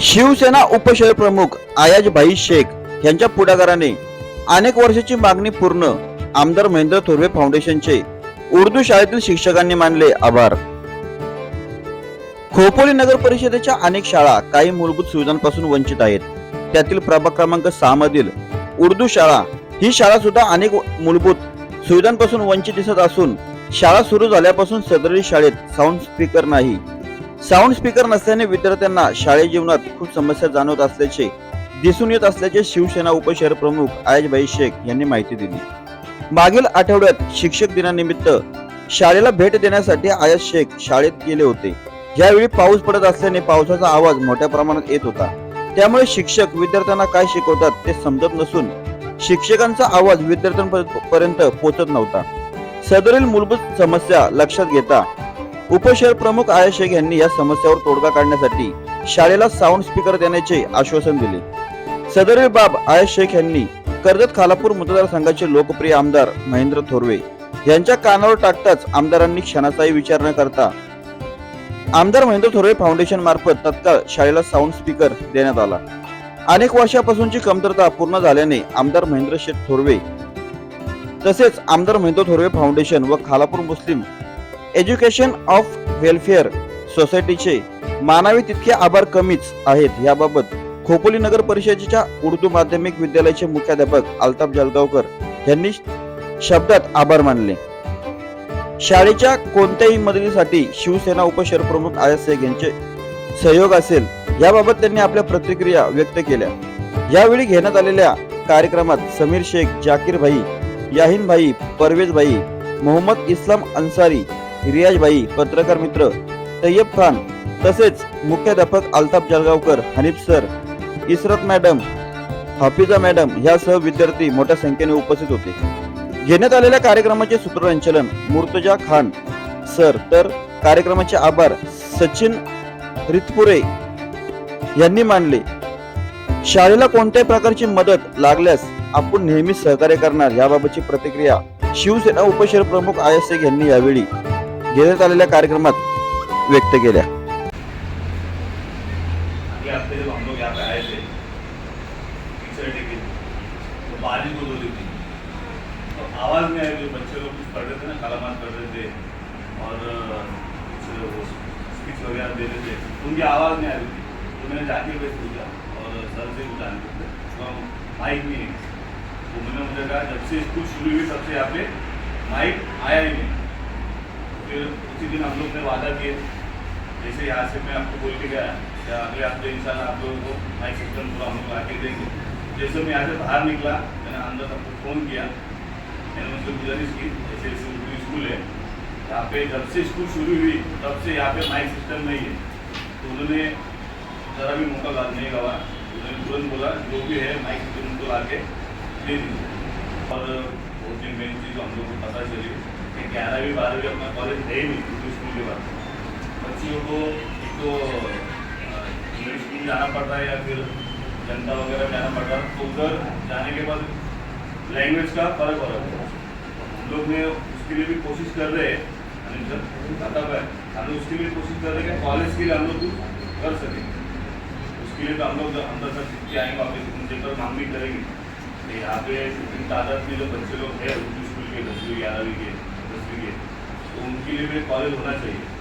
शिवसेना उपशहर प्रमुख आयाजभाई शेख यांच्या पुढाकाराने अनेक वर्षाची मागणी पूर्ण आमदार महेंद्र थोरवे फाउंडेशनचे उर्दू शाळेतील शिक्षकांनी मानले आभार. खोपोली नगर परिषदेच्या अनेक शाळा काही मूलभूत सुविधांपासून वंचित आहेत. त्यातील प्रभाग क्रमांक सहा मधील उर्दू शाळा ही शाळा सुद्धा अनेक मूलभूत सुविधांपासून वंचित दिसत असून शाळा सुरू झाल्यापासून सदरी शाळेत साऊंड स्पीकर नाही. साऊंड स्पीकर नसल्याने विद्यार्थ्यांना शाळेत जीवनात खूप समस्या जाणवत असल्याचे दिसून येत असल्याचे शिवसेना उपशहर प्रमुख आयजभाई शेख यांनी माहिती दिली. मागील आठवड्यात शिक्षक दिनानिमित्त शाळेला भेट देण्यासाठी आयाज शेख शाळेत गेले होते. यावेळी पाऊस पडत असल्याने पावसाचा आवाज मोठ्या प्रमाणात येत होता. त्यामुळे शिक्षक विद्यार्थ्यांना काय शिकवतात ते समजत नसून शिक्षकांचा आवाज विद्यार्थ्यांपर्यंत पोहोचत नव्हता. सदरील मूलभूत समस्या लक्षात घेता उपशहर प्रमुख आया शेख यांनी या समस्यावर तोडगा काढण्यासाठी शाळेला साऊंड स्पीकर देण्याचे आश्वासन दिले. सदरील बाब आया शेख यांनी कर्जत खालापूर मतदारसंघाचे लोकप्रिय आमदार महेंद्र थोरवे यांच्या कानावर टाकताच आमदारांनी क्षणाचाही विचार न करता आमदार महेंद्र थोरवे फाउंडेशन मार्फत तत्काळ शाळेला साऊंड स्पीकर देण्यात आला. अनेक वर्षापासूनची कमतरता पूर्ण झाल्याने आमदार महेंद्र शेठ थोरवे तसेच आमदार महेंद्र थोरवे फाउंडेशन व Khalapur Muslim education of welfare सोसायटीचे मानावे तितके आभार कमीच आहेत याबाबत खोपोली नगर परिषदेच्या उर्दू माध्यमिक विद्यालयाचे मुख्याध्यापक अल्ताफ जलगावकर यांनी शब्दात आभार मानले. शाळेच्या कोणत्याही मदतीसाठी शिवसेना उपशहर प्रमुख आयात शेख यांचे सहयोग असेल याबाबत त्यांनी आपल्या प्रतिक्रिया व्यक्त केल्या. यावेळी घेण्यात आलेल्या कार्यक्रमात समीर शेख जाकीर भाई याहीन भाई परवेज भाई मोहम्मद इस्लाम अन्सारी रियाज भाई पत्रकार मित्र तय्यब खान तसेच मुख्याध्यापक Altaf Jalgaonkar Hanif sir Israt madam Hafiza madam यासह विद्यार्थी मोठ्या संख्येने उपस्थित होते. घेण्यात आलेल्या कार्यक्रमाचे सूत्रसंचलन मुर्तजा खान सर तर कार्यक्रमाचे आभार सचिन रितपुरे यांनी मानले. शाळेला कोणत्याही प्रकारची मदत लागल्यास आपण नेहमी सहकार्य करणार याबाबतची प्रतिक्रिया शिवसेना उपशहर प्रमुख आयस यांनी यावेळी आलेल्या कार्यक्रमात व्यक्त के तो बच्चे कुछ थे थे और स्पीच वगैरह दे रहे थे उनकी आवाज़ आ रही थी पूछा और, सर से माइक नहीं. है तो मैंने मुझे कहा, जब से स्कूल शुरू हुई, तब से यहाँ पे माइक आया ही नहीं. फिर उसी दिन हम लोग ने वादा किए। जैसे यहाँ से मैं आपको बोल के गया, या अगले हफ़्ते इंशाल्लाह आप लोगों को माइक सिस्टम पूरा हम लोग आके देंगे। जैसे मैं यहाँ से बाहर निकला, मैंने अंदर सबको फ़ोन किया। मैंने उनसे गुजारिश की, जैसे ऐसे स्कूल है, यहाँ पे जब से स्कूल शुरू हुई, तब से यहाँ पे माइक सिस्टम नहीं है। तो उन्होंने ज़रा भी मौका गा- नहीं गवा। उन्होंने तुरंत बोला, जो भी है माइक सिस्टम उनको ला के दे दीजिए। और बहुत दिन मेन चीज़ हम लोग को पता चली। बारहवीं अपना कॉलेज है ही नहीं उर्दू स्कूल के बाद। बच्चियों को एक तो इंग्लिश स्कूल जाना पड़ता है या फिर जनता वगैरह जाना पड़ता है तो उधर जाने के बाद लैंग्वेज का फ़र्क रहा है। हम लोग ने उसके लिए भी कोशिश कर रहे हैं सर मतलब है, हम लोग उसके लिए कोशिश कर रहे हैं कि कॉलेज के लिए हम लोग कर सकें। उसके लिए तो हम लोग अंदर तक के आएँगे, वापस पर मांग भी करेंगे यहाँ पे तादाद में जो बच्चे लोग हैं उर्दू स्कूल के दसवीं ग्यारहवीं के तो उनके लिए भी कॉलेज होना चाहिए